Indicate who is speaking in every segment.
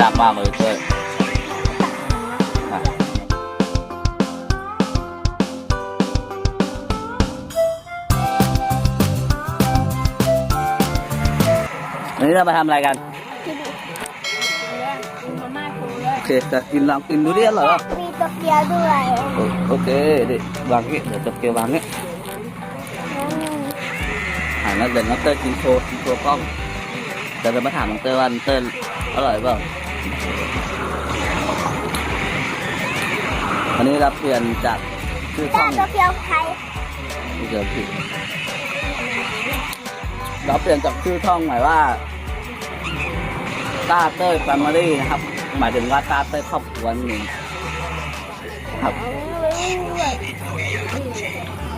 Speaker 1: ยากมากเลยเต้ยอะวันนี้เรามาทำอะไรกัน
Speaker 2: ที่ดูเรื่องมาม่าคูเรื่อง
Speaker 1: โอเคจะกินลองกินดูดิอร่อยเปล่า
Speaker 2: มีโตเกียวด้วย
Speaker 1: โอโอเคดิวางนี้เดี๋ยวจะเกวางนี้
Speaker 2: อืม
Speaker 1: อ่าแล้วเดี๋ยวน้องเต้ยกินโชว์กินโชว์กล้องเดี๋ยวจะมาถามน้องเต้ยว่าน้องเต้ยอร่อยเปล่า วันนี้เราเปลี่ยนจากชื่อช่
Speaker 2: จ้า
Speaker 1: อง
Speaker 2: เกียวไทย
Speaker 1: เดี๋ยวผิดเราเปลี่ยนจากชื่อช่องหมายว่าตาเต้ยแฟมิลี่นะครับ หมายถึงว่าตาเต้ยครอบครัวนี่งครับ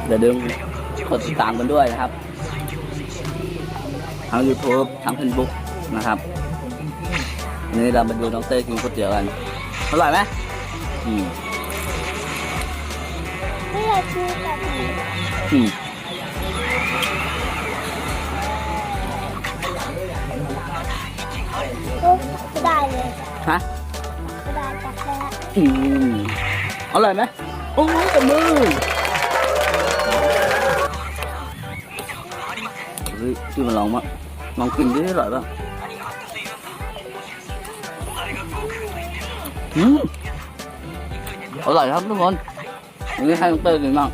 Speaker 1: เดี๋ยวดึงกดติดตามกันด้วยนะครับ ทั้ง YouTube ทั้ง Facebook นะครับ นนี้เรามาดูน้องเต้กินก๋วยเตี๋ยวกัน อร่อยไหมอืม
Speaker 2: ไม่อยากกินแบบนี้
Speaker 1: อืม
Speaker 2: ก็ได้เลย
Speaker 1: ฮะ
Speaker 2: ก็ได้จับแล้ว
Speaker 1: อืมอร่อยไหมโอ้ยกับมือเฮ้ยที่มาลองมั้งลองกินดิอร่อยป่ะ อืมอร่อยครับทุกคนนนี้ให้น้องเต้ยกินบ้าง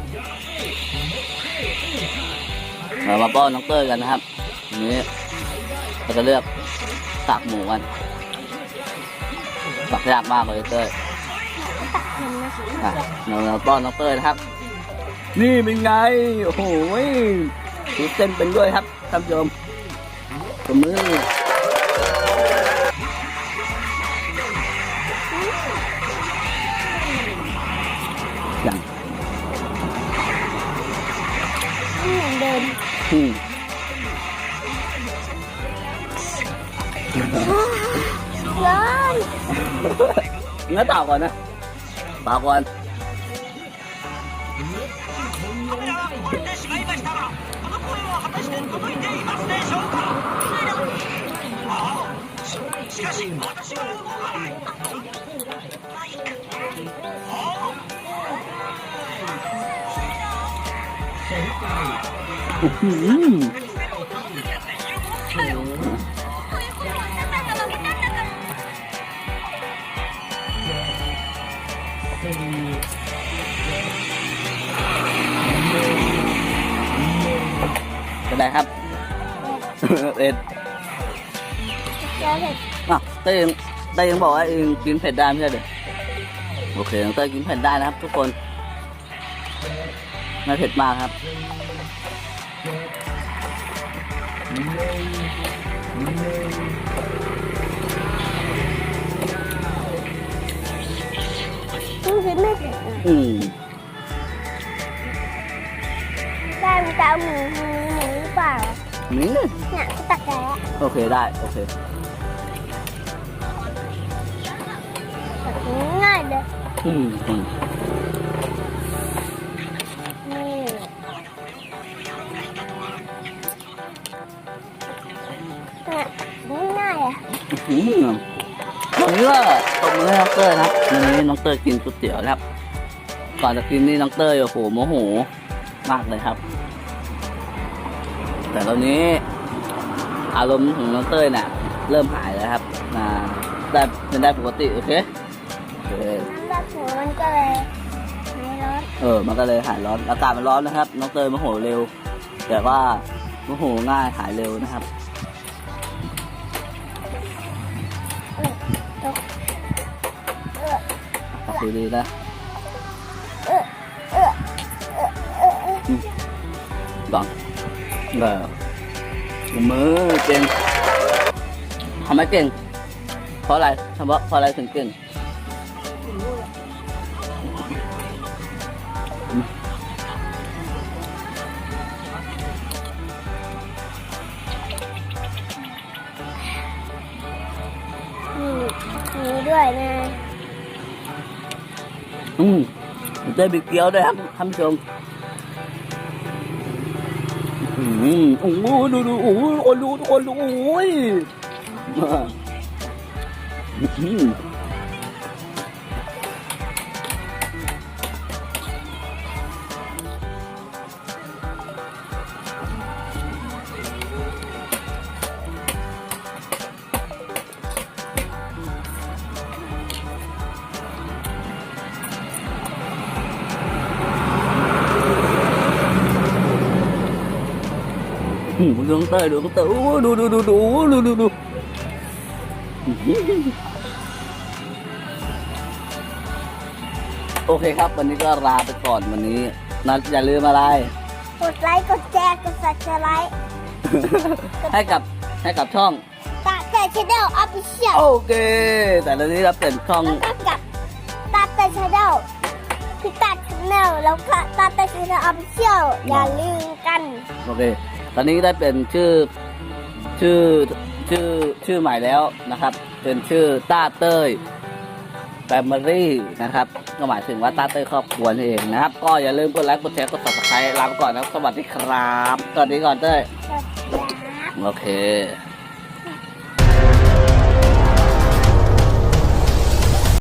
Speaker 1: เรามาป้อนน้องเต้ยกันนะครับนนี้เราจะเลือกตักหมูกันตักยากมากเลยเต้ย
Speaker 2: ตักเงินนะ
Speaker 1: อะเราเราป้อนน้องเต้ยนะครับ นี่เป็นไง โอ้โหดูเต้นเป็นด้วยครับท่านผู้ชมกับมือ
Speaker 2: ไม่เหมือ เป็
Speaker 1: นไรครับเอ็ด
Speaker 2: แล้วเสร็จ
Speaker 1: อะเต้ยยังเต้ยยังบอกว่าเองกินเผ็ดได้ไม่ใช่เหรอโอเคน้องเต้ยกินเผ็ดได้นะครับ ทุกคนไม่เผ็ดมากครับ
Speaker 2: คือคิดไม่ถึง
Speaker 1: อืม
Speaker 2: ได้มันจะ อืมวันนี้
Speaker 1: ก็ตบมือให้น้องเต้ยนะครับวันนี้น้องเต้ยกินก๋วยเตี๋ยวนะครับ ก่อนจะกินนี่น้องเต้ยโอ้โหโมโหมากเลยครับ แต่ตอนนี้อารมณ์ของน้องเต้ยเนี่ยเริ่มหายแล้วครับอ่าได้เป็นได้ปกติโอเคโอเค
Speaker 2: น้ำแบบหัวมันก็เลยไม่ร้อน
Speaker 1: เออ มันก็เลยหายร้อน อากาศมันร้อนนะครับ น้องเตยโมโหเร็ว แต่ว่าโมโหง่ายหายเร็วนะครับ
Speaker 2: ตัก
Speaker 1: ดีๆนะ
Speaker 2: เออเออเออเออเออ
Speaker 1: ลองเออมือเก่งทำไมเก่งเพราะอะไรทำเพราะอะไรถึงเก่ง
Speaker 2: ด้วยนะ
Speaker 1: อืมได้บิดเกี๊ยวด้วยครับท่านผู้ชมอืมโอ้โหดูดูโอ้โหคนดูทุกคนดูโอ้ยอืม ดูน้องเต้ยดูน้องเต้ยโอ้ดูดูดูดูดูดูดูโอเคครับ วันนี้ก็ลาไปก่อนวันนี้นะอย่าลืมอะไร
Speaker 2: กดไลค์ กดแชร์ กด subscribe
Speaker 1: ให้กับให้กับช่อง
Speaker 2: ตาเตอร์ชาแนลออฟฟิเชียล
Speaker 1: โอเค แต่ตอนนี้เราเป็นช่อง
Speaker 2: แล้วก็กับตาเตอร์ชาแนลพี่ตาชาแนลแล้วก็ตาเตอร์ชาแนลออฟฟิเชียลอย่าลืมกัน
Speaker 1: โอเค ตอนนี้ได้เป็นชื่อชื่อชื่อชื่อใหม่แล้วนะครับ เป็นชื่อต้าเต้ยแฟมิลี่นะครับ ก็หมายถึงว่าต้าเต้ยครอบครัวนั่นเองนะครับ ก็อย่าลืมกดไลค์กดแชร์กด subscribe ลาไปก่อนนะครับสวัสดีครับสวัสดีก่อนเต้ย
Speaker 2: สวัสดีครับ
Speaker 1: โอเค